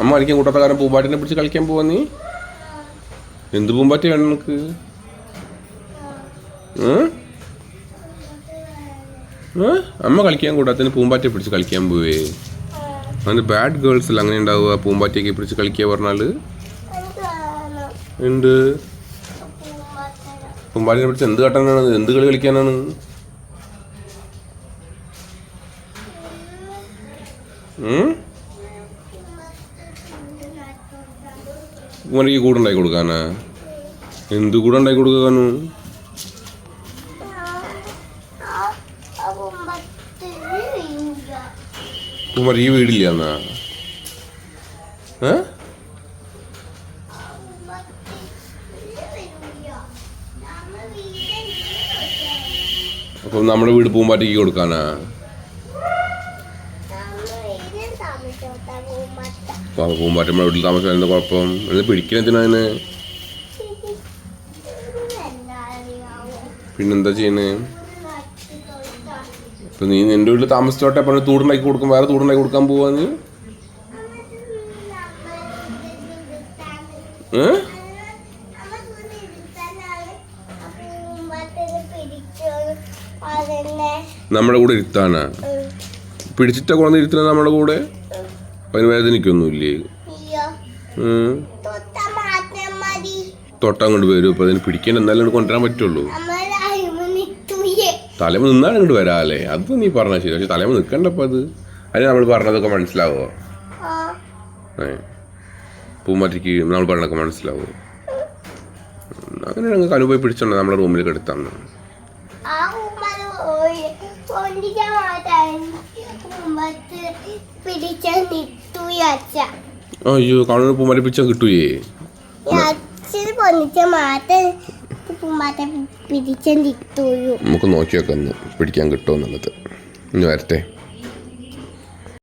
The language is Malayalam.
അമ്മ കളിക്കാൻ കാരണം പൂമ്പാറ്റിനെ പിടിച്ച് കളിക്കാൻ പോവാ നീ? എന്ത് പൂമ്പാറ്റി വേണം നിനക്ക്? അമ്മ കളിക്കാൻ കൂടാത്തതിന് പൂമ്പാറ്റയെ പിടിച്ച് കളിക്കാൻ പോവേ. അതിന് ബാഡ് ഗേൾസ് അല്ല അങ്ങനെ ഉണ്ടാവുക പൂമ്പാറ്റിയൊക്കെ പിടിച്ച് കളിക്കുക പറഞ്ഞാൽ? ഉണ്ട് പൂമ്പാറ്റിനെ പിടിച്ച് എന്ത് കാട്ടാനാണ്? എന്ത് കളി കളിക്കാനാണ്? ഉം? പൂമ്പാറ്റിക്ക് കൂടുണ്ടാക്കി കൊടുക്കാനാ? എന്ത് കൂടുണ്ടാക്കി കൊടുക്കാനു പൂമ്പാറ്റി ഈ വീടില്ല എന്നാ അപ്പം നമ്മുടെ വീട് പൂമ്പാറ്റയ്ക്ക് കൊടുക്കാനാ? പൂമ്പാറ്റ നമ്മുടെ വീട്ടിൽ താമസം എന്താ കുഴപ്പം പിടിക്കണതിനാ അതിനെ പിന്നെന്താ ചെയ്യണേ? ഇപ്പൊ നീ നിന്റെ വീട്ടിൽ താമസിച്ചോട്ടെ അപ്പൊ തൂടുണ്ടാക്കി കൊടുക്കും. വേറെ തൂടുണ്ടാക്കി കൊടുക്കാൻ പോവാ നീ? ഏ? അതന്നെ നമ്മുടെ കൂടെ ഇരുത്താനാ? പിടിച്ചിട്ട ഇരുത്തണ നമ്മുടെ കൂടെ അതിന് വേദനിക്കൊന്നുമില്ലേ തൊട്ടാൻ കൊണ്ട് വരും അപ്പൊ അതിന് പിടിക്കാൻ എന്നാലും അങ്ങോട്ട് കൊണ്ടുവരാൻ പറ്റുള്ളൂ തലമ നിന്നാണ് ഇങ്ങോട്ട് വരാല്ലേ അത് നീ പറഞ്ഞ ശരി പക്ഷെ തലമ നിൽക്കണ്ടപ്പോ അത് അതിന് നമ്മൾ പറഞ്ഞതൊക്കെ മനസ്സിലാവോ ഏ പൂമാറ്റിക്ക് നമ്മൾ പറഞ്ഞതൊക്കെ മനസ്സിലാവോ അങ്ങനെ ഞങ്ങൾക്ക് അനുഭവം പിടിച്ചോണ്ട് നമ്മുടെ റൂമിൽ എടുത്താന്ന് അയ്യോ കാണുന്ന പൂമ്പാറ്റ പിടിച്ചാൽ കിട്ടൂയേ നമുക്ക് നോക്കി വെക്കാം പിടിക്കാൻ കിട്ടുമോ എന്നുള്ളത്. ഇനി വരട്ടെ.